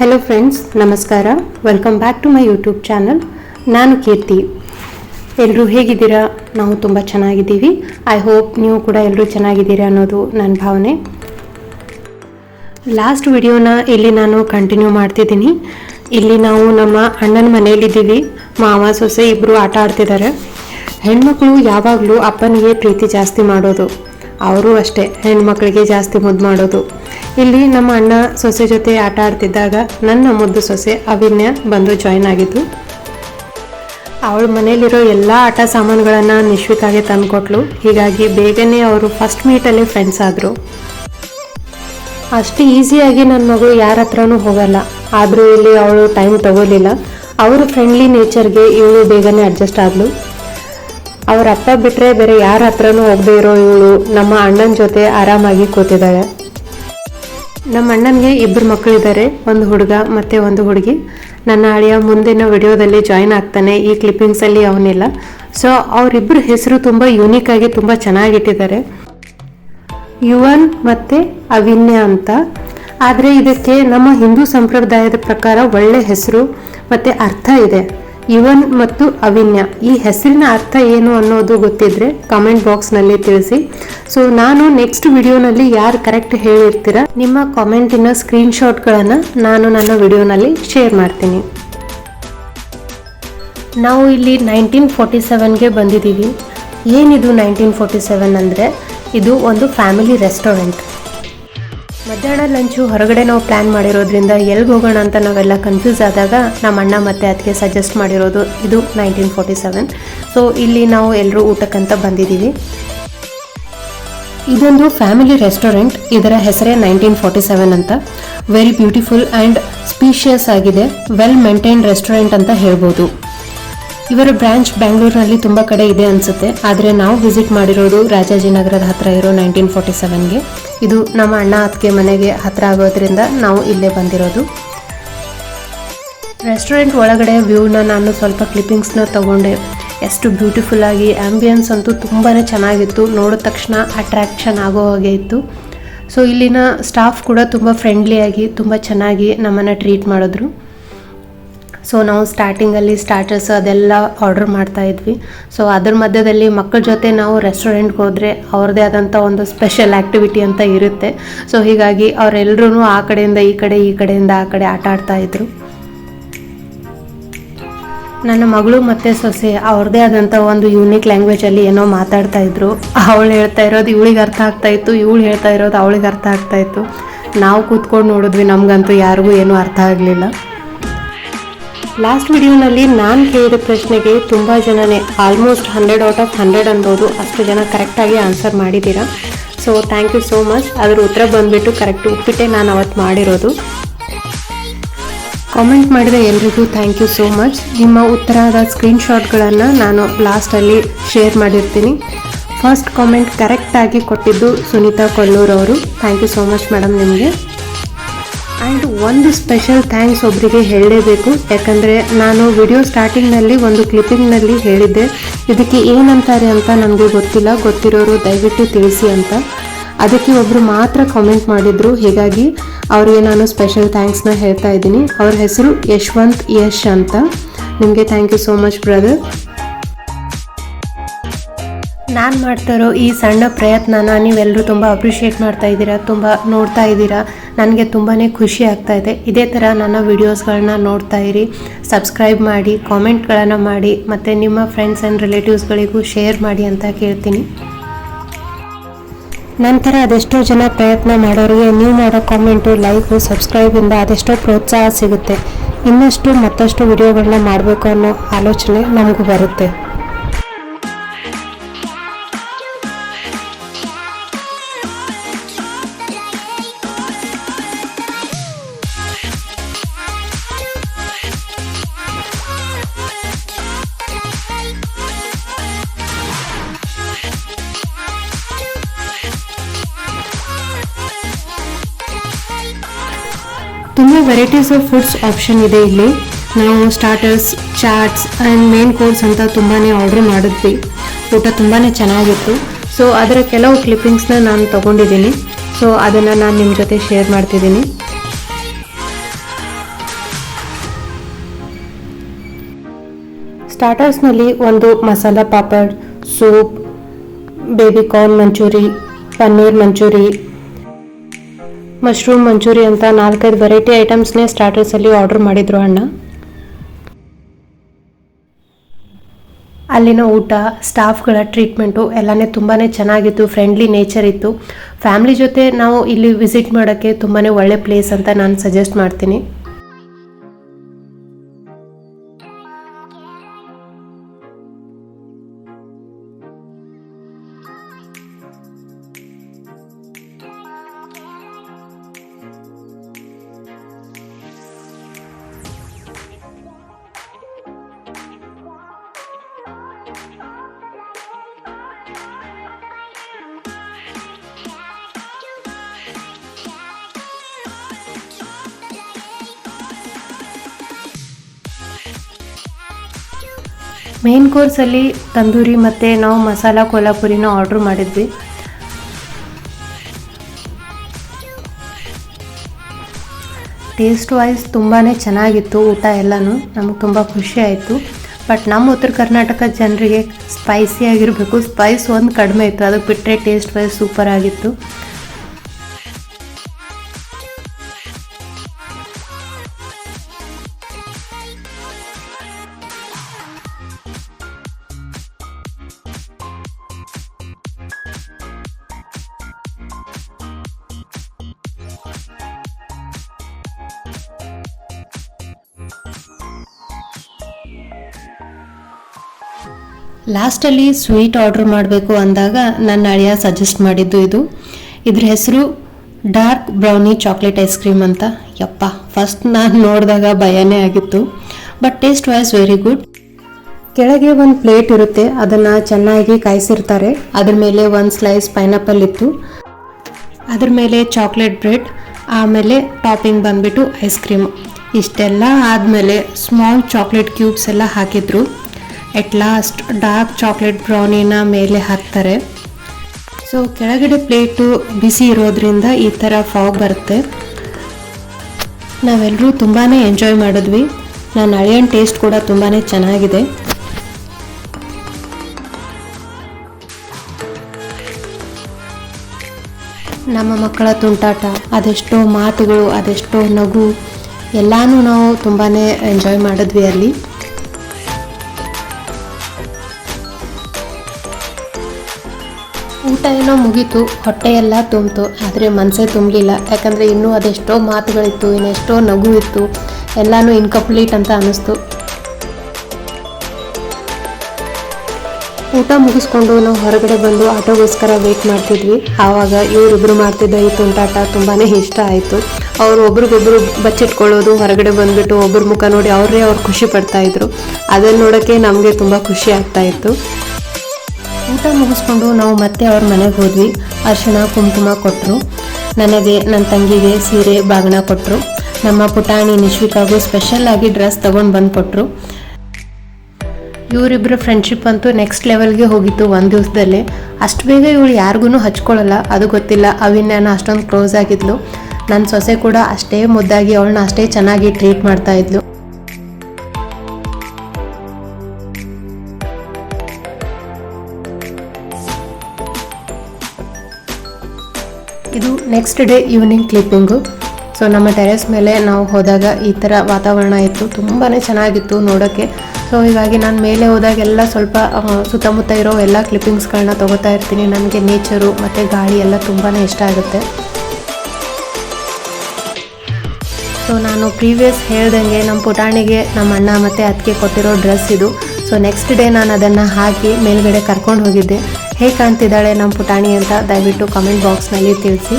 Hello friends ನಮಸ್ಕಾರ. Welcome back to my YouTube channel ನಾನು ಕೀರ್ತಿ. ಎಲ್ಲರೂ ಹೇಗಿದ್ದೀರಾ? ನಾವು ತುಂಬ ಚೆನ್ನಾಗಿದ್ದೀವಿ. ಐ ಹೋಪ್ ನೀವು ಕೂಡ ಎಲ್ಲರೂ ಚೆನ್ನಾಗಿದ್ದೀರಾ ಅನ್ನೋದು ನನ್ನ ಭಾವನೆ. ಲಾಸ್ಟ್ ವಿಡಿಯೋನ ಇಲ್ಲಿ ನಾನು ಕಂಟಿನ್ಯೂ ಮಾಡ್ತಿದ್ದೀನಿ. ಇಲ್ಲಿ ನಾವು ನಮ್ಮ ಅಣ್ಣನ ಮನೆಯಲ್ಲಿದ್ದೀವಿ. ಮಾವ, ಸೊಸೆ ಇಬ್ಬರು ಆಟ ಆಡ್ತಿದ್ದಾರೆ. ಹೆಣ್ಮಕ್ಳು ಯಾವಾಗಲೂ ಅಪ್ಪನಿಗೆ ಪ್ರೀತಿ ಜಾಸ್ತಿ ಮಾಡೋದು. ಅವರು ಅಷ್ಟೇ, ಹೆಣ್ಮಕ್ಳಿಗೆ ಜಾಸ್ತಿ ಮುದ್ದು ಮಾಡೋದು. ಇಲ್ಲಿ ನಮ್ಮ ಅಣ್ಣ ಸೊಸೆ ಜೊತೆ ಆಟ ಆಡ್ತಿದ್ದಾಗ ನನ್ನ ಮುದ್ದು ಸೊಸೆ ಅವಿನ್ಯ ಬಂದು ಜಾಯ್ನ್ ಆಗಿದ್ದು ಅವಳ ಮನೇಲಿರೋ ಎಲ್ಲ ಆಟ ಸಾಮಾನುಗಳನ್ನು ನಿಶ್ವಿತಾಗೆ ತಂದುಕೊಟ್ಲು. ಹೀಗಾಗಿ ಬೇಗನೆ ಅವರು ಫಸ್ಟ್ ಮೀಟಲ್ಲಿ ಫ್ರೆಂಡ್ಸ್ ಆದರು. ಅಷ್ಟು ಈಸಿಯಾಗಿ ನನ್ನ ಮಗಳು ಯಾರ ಹತ್ರನೂ ಹೋಗಲ್ಲ. ಆದರೂ ಇಲ್ಲಿ ಅವಳು ಟೈಮ್ ತಗೋಲಿಲ್ಲ ಅವರು ಫ್ರೆಂಡ್ಲಿ ನೇಚರ್ಗೆ ಇವಳು ಬೇಗನೆ ಅಡ್ಜಸ್ಟ್ ಆದಳು ಅವರ ಅಪ್ಪ ಬಿಟ್ಟರೆ ಬೇರೆ ಯಾರ ಹತ್ರನೂ ಹೋಗದೆ ಇರೋ ಇವಳು ನಮ್ಮ ಅಣ್ಣನ ಜೊತೆ ಆರಾಮಾಗಿ ಕೂತಿದ್ದಾಳೆ. ನಮ್ಮ ಅಣ್ಣನಿಗೆ ಇಬ್ಬರು ಮಕ್ಕಳಿದ್ದಾರೆ. ಒಂದು ಹುಡುಗ ಮತ್ತು ಒಂದು ಹುಡುಗಿ. ನನ್ನ ಅಳಿಯ ಮುಂದಿನ ವಿಡಿಯೋದಲ್ಲಿ ಜಾಯಿನ್ ಆಗ್ತಾನೆ. ಈ ಕ್ಲಿಪ್ಪಿಂಗ್ಸಲ್ಲಿ ಅವನಿಲ್ಲ. ಸೊ ಅವರಿಬ್ಬರು ಹೆಸರು ತುಂಬ ಯೂನಿಕ್ ಆಗಿ ತುಂಬ ಚೆನ್ನಾಗಿಟ್ಟಿದ್ದಾರೆ. ಯುವನ್ ಮತ್ತು ಅವಿನ್ಯ ಅಂತ. ಆದರೆ ಇದಕ್ಕೆ ನಮ್ಮ ಹಿಂದೂ ಸಂಪ್ರದಾಯದ ಪ್ರಕಾರ ಒಳ್ಳೆ ಹೆಸರು ಮತ್ತು ಅರ್ಥ ಇದೆ. ಯುವನ್ ಮತ್ತು ಅವಿನ್ಯ. ಈ ಹೆಸರಿನ ಅರ್ಥ ಏನು ಅನ್ನೋದು ಗೊತ್ತಿದ್ರೆ ಕಮೆಂಟ್ ಬಾಕ್ಸ್ನಲ್ಲಿ ತಿಳಿಸಿ. ಸೊ ನಾನು ನೆಕ್ಸ್ಟ್ ವಿಡಿಯೋನಲ್ಲಿ ಯಾರು ಕರೆಕ್ಟ್ ಹೇಳಿರ್ತೀರಾ, ನಿಮ್ಮ ಕಾಮೆಂಟಿನ ಸ್ಕ್ರೀನ್ಶಾಟ್ಗಳನ್ನು ನಾನು ನನ್ನ ವಿಡಿಯೋನಲ್ಲಿ ಶೇರ್ ಮಾಡ್ತೀನಿ. ನಾವು ಇಲ್ಲಿ ನೈನ್ಟೀನ್ ಫೋರ್ಟಿ ಸೆವೆನ್ಗೆ ಬಂದಿದ್ದೀವಿ. ಏನಿದು ನೈನ್ಟೀನ್ ಫೋರ್ಟಿ ಸೆವೆನ್ ಅಂದರೆ? ಇದು ಒಂದು ಫ್ಯಾಮಿಲಿ ರೆಸ್ಟೋರೆಂಟ್ ಮಧ್ಯಾಹ್ನ ಲಂಚು ಹೊರಗಡೆ ನಾವು ಪ್ಲಾನ್ ಮಾಡಿರೋದ್ರಿಂದ ಎಲ್ಲಿಗೆ ಹೋಗೋಣ ಅಂತ ನಾವೆಲ್ಲ ಕನ್ಫ್ಯೂಸ್ ಆದಾಗ ನಮ್ಮ ಅಣ್ಣ ಮತ್ತೆ ಅದಕ್ಕೆ ಸಜೆಸ್ಟ್ ಮಾಡಿರೋದು ಇದು ನೈನ್ಟೀನ್ ಫೋರ್ಟಿ ಸೆವೆನ್ ಸೊ ಇಲ್ಲಿ ನಾವು ಎಲ್ಲರೂ ಊಟಕ್ಕಂತ ಬಂದಿದ್ದೀವಿ. ಇದೊಂದು ಫ್ಯಾಮಿಲಿ ರೆಸ್ಟೋರೆಂಟ್ ಇದರ ಹೆಸರೇ ನೈನ್ಟೀನ್ ಫೋರ್ಟಿ ಸೆವೆನ್ ಅಂತ. ವೆರಿ ಬ್ಯೂಟಿಫುಲ್ ಆ್ಯಂಡ್ ಸ್ಪೀಷಿಯಸ್ ಆಗಿದೆ. ವೆಲ್ ಮೇಂಟೈನ್ ರೆಸ್ಟೋರೆಂಟ್ ಅಂತ ಹೇಳ್ಬೋದು. ಇವರ ಬ್ರಾಂಚ್ ಬ್ಯಾಂಗ್ಳೂರ್ನಲ್ಲಿ ತುಂಬ ಕಡೆ ಇದೆ ಅನಿಸುತ್ತೆ. ಆದರೆ ನಾವು ವಿಸಿಟ್ ಮಾಡಿರೋದು ರಾಜಾಜಿನಗರದ ಹತ್ರ ಇರೋ ನೈನ್ಟೀನ್ ಫೋರ್ಟಿ ಸೆವೆನ್ಗೆ ಇದು ನಮ್ಮ ಅಣ್ಣ ಅತ್ತಿಗೆ ಮನೆಗೆ ಹತ್ರ ಆಗೋದ್ರಿಂದ ನಾವು ಇಲ್ಲೇ ಬಂದಿರೋದು. ರೆಸ್ಟೋರೆಂಟ್ ಒಳಗಡೆ ವ್ಯೂನ ನಾನು ಸ್ವಲ್ಪ ಕ್ಲಿಪ್ಪಿಂಗ್ಸ್ನ ತಗೊಂಡೆ. ಎಷ್ಟು ಬ್ಯೂಟಿಫುಲ್ ಆಗಿ ಆ್ಯಂಬಿಯನ್ಸ್ ಅಂತೂ ತುಂಬಾ ಚೆನ್ನಾಗಿತ್ತು. ನೋಡಿದ ತಕ್ಷಣ ಅಟ್ರಾಕ್ಷನ್ ಆಗೋ ಹಾಗೆ ಇತ್ತು. ಸೊ ಇಲ್ಲಿನ ಸ್ಟಾಫ್ ಕೂಡ ತುಂಬ ಫ್ರೆಂಡ್ಲಿಯಾಗಿ ತುಂಬ ಚೆನ್ನಾಗಿ ನಮ್ಮನ್ನು ಟ್ರೀಟ್ ಮಾಡಿದ್ರು. ಸೊ ನಾವು ಸ್ಟಾರ್ಟಿಂಗಲ್ಲಿ ಸ್ಟಾರ್ಟರ್ಸ್ ಅದೆಲ್ಲ ಆರ್ಡರ್ ಮಾಡ್ತಾ ಇದ್ವಿ. ಸೊ ಅದ್ರ ಮಧ್ಯದಲ್ಲಿ ಮಕ್ಕಳ ಜೊತೆ ನಾವು ರೆಸ್ಟೋರೆಂಟ್ಗೆ ಹೋದರೆ ಅವ್ರದ್ದೇ ಆದಂಥ ಒಂದು ಸ್ಪೆಷಲ್ ಆ್ಯಕ್ಟಿವಿಟಿ ಅಂತ ಇರುತ್ತೆ. ಸೊ ಹೀಗಾಗಿ ಅವರೆಲ್ಲರೂ ಆ ಕಡೆಯಿಂದ ಈ ಕಡೆ, ಈ ಕಡೆಯಿಂದ ಆ ಕಡೆ ಆಟ ಆಡ್ತಾ ಇದ್ರು. ನನ್ನ ಮಗಳು ಮತ್ತು ಸೊಸೆ ಅವ್ರದ್ದೇ ಆದಂಥ ಒಂದು ಯೂನಿಕ್ ಲ್ಯಾಂಗ್ವೇಜಲ್ಲಿ ಏನೋ ಮಾತಾಡ್ತಾ ಇದ್ರು. ಅವಳು ಹೇಳ್ತಾ ಇರೋದು ಇವಳಿಗೆ ಅರ್ಥ ಆಗ್ತಾ ಇತ್ತು, ಇವಳು ಹೇಳ್ತಾ ಇರೋದು ಅವಳಿಗೆ ಅರ್ಥ ಆಗ್ತಾ ಇತ್ತು. ನಾವು ಕೂತ್ಕೊಂಡು ನೋಡಿದ್ವಿ, ನಮಗಂತೂ ಯಾರಿಗೂ ಏನೂ ಅರ್ಥ ಆಗಲಿಲ್ಲ. ಲಾಸ್ಟ್ ವಿಡಿಯೋನಲ್ಲಿ ನಾನು ಕೇಳಿದ ಪ್ರಶ್ನೆಗೆ ತುಂಬ ಜನನೇ almost hundred out of hundred ಅನ್ಬೋದು ಅಷ್ಟು ಜನ ಕರೆಕ್ಟಾಗಿ ಆನ್ಸರ್ ಮಾಡಿದ್ದೀರಾ. So thank you so much ಅದ್ರ ಉತ್ತರ ಬಂದುಬಿಟ್ಟು ಕರೆಕ್ಟ್ ಉಪ್ಪಿಟ್ಟೆ ನಾನು ಅವತ್ತು ಮಾಡಿರೋದು. ಕಾಮೆಂಟ್ ಮಾಡಿದ ಎಲ್ರಿಗೂ ಥ್ಯಾಂಕ್ ಯು ಸೋ ಮಚ್ ನಿಮ್ಮ ಉತ್ತರದ ಸ್ಕ್ರೀನ್ಶಾಟ್ಗಳನ್ನು ನಾನು ಲಾಸ್ಟಲ್ಲಿ ಶೇರ್ ಮಾಡಿರ್ತೀನಿ. ಫಸ್ಟ್ ಕಾಮೆಂಟ್ ಕರೆಕ್ಟಾಗಿ ಕೊಟ್ಟಿದ್ದು Sunita ಕೊಲ್ಲೂರವರು. Thank you so much madam ನಿಮಗೆ. ಆ್ಯಂಡ್ ಒಂದು ಸ್ಪೆಷಲ್ ಥ್ಯಾಂಕ್ಸ್ ಒಬ್ಬರಿಗೆ ಹೇಳಲೇಬೇಕು. ಯಾಕಂದರೆ ನಾನು ವಿಡಿಯೋ ಸ್ಟಾರ್ಟಿಂಗ್ನಲ್ಲಿ ಒಂದು ಕ್ಲಿಪ್ಪಿಂಗ್ನಲ್ಲಿ ಹೇಳಿದ್ದೆ. ಇದಕ್ಕೆ ಏನಂತಾರೆ ಅಂತ ನನಗೆ ಗೊತ್ತಿಲ್ಲ. ಗೊತ್ತಿರೋರು ದಯವಿಟ್ಟು ತಿಳಿಸಿ ಅಂತ. ಅದಕ್ಕೆ ಒಬ್ಬರು ಮಾತ್ರ ಕಾಮೆಂಟ್ ಮಾಡಿದರು. ಹೀಗಾಗಿ ಅವರಿಗೆ ನಾನು ಸ್ಪೆಷಲ್ ಥ್ಯಾಂಕ್ಸ್ನ ಹೇಳ್ತಾ ಇದ್ದೀನಿ. ಅವ್ರ ಹೆಸರು ಯಶವಂತ್ ಯಶ್ ಅಂತ. ನಿಮಗೆ thank you so much brother ನಾನು ಮಾಡ್ತಾ ಈ ಸಣ್ಣ ಪ್ರಯತ್ನನ ನೀವೆಲ್ಲರೂ ತುಂಬ ಅಪ್ರಿಷಿಯೇಟ್ ಮಾಡ್ತಾ ಇದ್ದೀರಾ, ತುಂಬ ನೋಡ್ತಾ ಇದ್ದೀರಾ. ನನಗೆ ತುಂಬಾ ಖುಷಿ ಆಗ್ತಾ ಇದೆ. ಇದೇ ಥರ ನನ್ನ ವೀಡಿಯೋಸ್ಗಳನ್ನ ನೋಡ್ತಾ ಇರಿ. ಸಬ್ಸ್ಕ್ರೈಬ್ ಮಾಡಿ, ಕಾಮೆಂಟ್ಗಳನ್ನು ಮಾಡಿ, ಮತ್ತು ನಿಮ್ಮ ಫ್ರೆಂಡ್ಸ್ ಆ್ಯಂಡ್ ರಿಲೇಟಿವ್ಸ್ಗಳಿಗೂ ಶೇರ್ ಮಾಡಿ ಅಂತ ಕೇಳ್ತೀನಿ. ನಂತರ ಅದೆಷ್ಟೋ ಜನ ಪ್ರಯತ್ನ ಮಾಡೋರಿಗೆ ನೀವು ಮಾಡೋ ಕಾಮೆಂಟು, ಲೈಕು, ಸಬ್ಸ್ಕ್ರೈಬಿಂದ ಅದೆಷ್ಟೋ ಪ್ರೋತ್ಸಾಹ ಸಿಗುತ್ತೆ. ಇನ್ನಷ್ಟು ಮತ್ತಷ್ಟು ವಿಡಿಯೋಗಳನ್ನ ಮಾಡಬೇಕು ಅನ್ನೋ ಆಲೋಚನೆ ನಮಗೂ ಬರುತ್ತೆ. ತುಂಬ ವೆರೈಟೀಸ್ ಆಫ್ ಫುಡ್ಸ್ ಆಪ್ಷನ್ ಇದೆ ಇಲ್ಲಿ. ನಾವು starters chaats and main course ಅಂತ ತುಂಬಾ ಆರ್ಡ್ರ್ ಮಾಡಿದ್ವಿ. ಊಟ ತುಂಬಾ ಚೆನ್ನಾಗಿತ್ತು. ಸೊ ಅದರ ಕೆಲವು ಕ್ಲಿಪ್ಪಿಂಗ್ಸ್ನ ನಾನು ತೊಗೊಂಡಿದ್ದೀನಿ. ಸೊ ಅದನ್ನು ನಾನು ನಿಮ್ಮ ಜೊತೆ ಶೇರ್ ಮಾಡ್ತಿದ್ದೀನಿ. ಸ್ಟಾರ್ಟರ್ಸ್ನಲ್ಲಿ ಒಂದು masala papad soup baby corn manchuri paneer manchuri mushroom manchuri ಅಂತ ನಾಲ್ಕೈದು ವೆರೈಟಿ ಐಟಮ್ಸ್ನೇ ಸ್ಟಾರ್ಟರ್ಸಲ್ಲಿ ಆರ್ಡರ್ ಮಾಡಿದ್ರು ಅಣ್ಣ. ಅಲ್ಲಿನ ಊಟ ಸ್ಟಾಫ್ಗಳ ಟ್ರೀಟ್ಮೆಂಟು ಎಲ್ಲನೇ ತುಂಬಾ ಚೆನ್ನಾಗಿತ್ತು ಫ್ರೆಂಡ್ಲಿ ನೇಚರ್ ಇತ್ತು. ಫ್ಯಾಮ್ಲಿ ಜೊತೆ ನಾವು ಇಲ್ಲಿ ವಿಸಿಟ್ ಮಾಡೋಕ್ಕೆ ತುಂಬಾ ಒಳ್ಳೆ ಪ್ಲೇಸ್ ಅಂತ ನಾನು ಸಜೆಸ್ಟ್ ಮಾಡ್ತೀನಿ. ಮೇನ್ ಕೋರ್ಸಲ್ಲಿ ತಂದೂರಿ ಮತ್ತು ನಾವು ಮಸಾಲ ಕೊಲ್ಲಾಪುರಿನ ಆರ್ಡ್ರ್ ಮಾಡಿದ್ವಿ. ಟೇಸ್ಟ್ ವೈಸ್ ತುಂಬಾ ಚೆನ್ನಾಗಿತ್ತು ಊಟ ಎಲ್ಲನೂ, ನಮಗೆ ತುಂಬ ಖುಷಿ ಆಯಿತು. ಬಟ್ ನಮ್ಮ ಉತ್ತರ ಕರ್ನಾಟಕ ಜನರಿಗೆ ಸ್ಪೈಸಿ ಆಗಿರಬೇಕು ಸ್ಪೈಸ್ ಒಂದು ಕಡಿಮೆ ಇತ್ತು ಅದಕ್ಕೆ ಬಿಟ್ಟರೆ ಟೇಸ್ಟ್ ವೈಸ್ ಸೂಪರ್ ಆಗಿತ್ತು. ಲಾಸ್ಟಲ್ಲಿ ಸ್ವೀಟ್ ಆರ್ಡ್ರ್ ಮಾಡಬೇಕು ಅಂದಾಗ ನನ್ನ ಅಳಿಯ ಸಜೆಸ್ಟ್ ಮಾಡಿದ್ದು ಇದು. ಇದ್ರ ಹೆಸರು dark brownie chocolate ice cream ಅಂತ. ಯಪ್ಪ, ಫಸ್ಟ್ ನಾನು ನೋಡಿದಾಗ ಭಯನೇ ಆಗಿತ್ತು. But taste wise very good. ಕೆಳಗೆ ಒಂದು ಪ್ಲೇಟ್ ಇರುತ್ತೆ, ಅದನ್ನು ಚೆನ್ನಾಗಿ ಕಾಯಿಸಿರ್ತಾರೆ. ಅದ್ರ ಮೇಲೆ ಒಂದು ಸ್ಲೈಸ್ ಪೈನಾಪಲ್ ಇತ್ತು. ಅದ್ರ ಮೇಲೆ ಚಾಕ್ಲೇಟ್ ಬ್ರೆಡ್, ಆಮೇಲೆ ಟಾಪಿಂಗ್ ಬಂದ್ಬಿಟ್ಟು ಐಸ್ ಕ್ರೀಮ್. ಇಷ್ಟೆಲ್ಲ ಆದಮೇಲೆ ಸ್ಮಾಲ್ ಚಾಕ್ಲೇಟ್ ಕ್ಯೂಬ್ಸ್ ಎಲ್ಲ ಹಾಕಿದ್ರು. ಎಟ್ ಲಾಸ್ಟ್ ಡಾರ್ಕ್ ಚಾಕ್ಲೇಟ್ ಬ್ರೌನಿನ ಮೇಲೆ ಹಾಕ್ತಾರೆ. ಸೊ ಕೆಳಗಡೆ ಪ್ಲೇಟು ಬಿಸಿ ಇರೋದ್ರಿಂದ ಈ ಥರ ಫಾಗ್ ಬರುತ್ತೆ. ನಾವೆಲ್ಲರೂ ತುಂಬಾ ಎಂಜಾಯ್ ಮಾಡಿದ್ವಿ. ನಾನು ಅಳಿಯನ್ ಟೇಸ್ಟ್ ಕೂಡ ತುಂಬಾ ಚೆನ್ನಾಗಿದೆ. ನಮ್ಮ ಮಕ್ಕಳ ತುಂಟಾಟ, ಅದೆಷ್ಟೋ ಮಾತುಗಳು, ಅದೆಷ್ಟೋ ನಗು, ಎಲ್ಲಾನು ನಾವು ತುಂಬಾ ಎಂಜಾಯ್ ಮಾಡಿದ್ವಿ ಅಲ್ಲಿ. ಏನೋ ಮುಗೀತು ಹೊಟ್ಟೆ ಎಲ್ಲ ತುಂಬಿತು, ಆದರೆ ಮನಸ್ಸೇ ತುಂಬಲಿಲ್ಲ. ಯಾಕಂದರೆ ಇನ್ನೂ ಅದೆಷ್ಟೋ ಮಾತುಗಳಿತ್ತು, ಇನ್ನೆಷ್ಟೋ ನಗು ಇತ್ತು ಎಲ್ಲನೂ ಇನ್ಕಂಪ್ಲೀಟ್ ಅಂತ ಅನ್ನಿಸ್ತು. ಊಟ ಮುಗಿಸ್ಕೊಂಡು ನಾವು ಹೊರಗಡೆ ಬಂದು ಆಟೋಗೋಸ್ಕರ ವೇಟ್ ಮಾಡ್ತಿದ್ವಿ. ಆವಾಗ ಇವರಿಬ್ಬರು ಮಾಡ್ತಿದ್ದ ಈ ತುಂಟಾಟ ತುಂಬಾ ಇಷ್ಟ ಆಯಿತು. ಅವರು ಒಬ್ರಿಗೊಬ್ರು ಬಚ್ಚಿಟ್ಕೊಳ್ಳೋದು, ಹೊರಗಡೆ ಬಂದುಬಿಟ್ಟು ಒಬ್ಬರ ಮುಖ ನೋಡಿ ಅವರೇ ಅವ್ರು ಖುಷಿ ಪಡ್ತಾಯಿದ್ರು ಅದನ್ನು ನೋಡೋಕ್ಕೆ ನಮಗೆ ತುಂಬ ಖುಷಿ ಆಗ್ತಾ ಇತ್ತು. ಊಟ ಮುಗಿಸ್ಕೊಂಡು ನಾವು ಮತ್ತೆ ಅವ್ರ ಮನೆಗೆ ಹೋದ್ವಿ. ಅರಿಶಿಣ, ಕುಂಕುಮ ಕೊಟ್ಟರು ನನಗೆ ನನ್ನ ತಂಗಿಗೆ ಸೀರೆ, ಬಾಗಣ ಕೊಟ್ಟರು ನಮ್ಮ ಪುಟಾಣಿ ನಿಶ್ವಿಕಾಗೂ ಸ್ಪೆಷಲ್ ಆಗಿ ಡ್ರೆಸ್ ತಗೊಂಡು ಬಂದು ಕೊಟ್ಟರು ಇವರಿಬ್ಬರ ಫ್ರೆಂಡ್ಶಿಪ್ ಅಂತೂ ನೆಕ್ಸ್ಟ್ ಲೆವೆಲ್ಗೆ ಹೋಗಿತ್ತು ಒಂದು ದಿವಸದಲ್ಲೇ. ಅಷ್ಟು ಬೇಗ ಇವಳು ಯಾರಿಗೂ ಹಚ್ಕೊಳ್ಳಲ್ಲ. ಅದು ಗೊತ್ತಿಲ್ಲ. ಅವಿನ್ಯಾನ ಅಷ್ಟೊಂದು ಕ್ಲೋಸ್ ಆಗಿದ್ಲು. ನನ್ನ ಸೊಸೆ ಕೂಡ ಅಷ್ಟೇ ಮುದ್ದಾಗಿ ಅವಳನ್ನ ಅಷ್ಟೇ ಚೆನ್ನಾಗಿ ಟ್ರೀಟ್ ಮಾಡ್ತಾ next day evening clipping so ನಮ್ಮ ಟೆರೆಸ್ ಮೇಲೆ ನಾವು ಹೋದಾಗ ಈ ಥರ ವಾತಾವರಣ ಇತ್ತು. ತುಂಬಾ ಚೆನ್ನಾಗಿತ್ತು ನೋಡೋಕ್ಕೆ. ಸೊ ಹೀಗಾಗಿ ನಾನು ಮೇಲೆ ಹೋದಾಗೆಲ್ಲ ಸ್ವಲ್ಪ ಸುತ್ತಮುತ್ತ ಇರೋ ಎಲ್ಲ ಕ್ಲಿಪ್ಪಿಂಗ್ಸ್ಗಳನ್ನ ತೊಗೋತಾ ಇರ್ತೀನಿ. ನನಗೆ ನೇಚರು ಮತ್ತು ಗಾಳಿ ಎಲ್ಲ ತುಂಬಾ ಇಷ್ಟ ಆಗುತ್ತೆ. ಸೊ ನಾನು ಪ್ರೀವಿಯಸ್ ಹೇಳ್ದಂಗೆ ನಮ್ಮ ಪುಟಾಣಿಗೆ, ನಮ್ಮ ಅಣ್ಣ ಮತ್ತು ಅದಕ್ಕೆ ಕೊಟ್ಟಿರೋ ಡ್ರೆಸ್ ಇದು. ಸೊ ನೆಕ್ಸ್ಟ್ ಡೇ ನಾನು ಅದನ್ನು ಹಾಕಿ ಮೇಲ್ಗಡೆ ಕರ್ಕೊಂಡು ಹೋಗಿದ್ದೆ. ಹೇಗೆ ಕಾಣ್ತಿದ್ದಾಳೆ ನಮ್ಮ ಪುಟಾಣಿ ಅಂತ ದಯವಿಟ್ಟು ಕಮೆಂಟ್ ಬಾಕ್ಸ್ನಲ್ಲಿ ತಿಳಿಸಿ.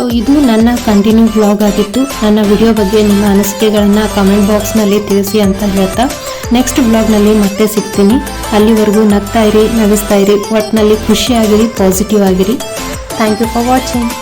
ಸೊ ಇದು ನನ್ನ ಕಂಟಿನ್ಯೂ ಬ್ಲಾಗ್ ಆಗಿತ್ತು. ನನ್ನ ವಿಡಿಯೋ ಬಗ್ಗೆ ನಿಮ್ಮ ಅನಿಸಿಕೆಗಳನ್ನು ಕಮೆಂಟ್ ಬಾಕ್ಸ್ನಲ್ಲಿ ತಿಳಿಸಿ ಅಂತ ಹೇಳ್ತಾ. ನೆಕ್ಸ್ಟ್ ವ್ಲಾಗ್ನಲ್ಲಿ ಮತ್ತೆ ಸಿಗ್ತೀನಿ. ಅಲ್ಲಿವರೆಗೂ ನಗ್ತಾ ಇರಿ ನಗಿಸ್ತಾ ಇರಿ. ಒಟ್ಟಿನಲ್ಲಿ ಖುಷಿಯಾಗಿರಿ ಪಾಸಿಟಿವ್ ಆಗಿರಿ. Thank you for watching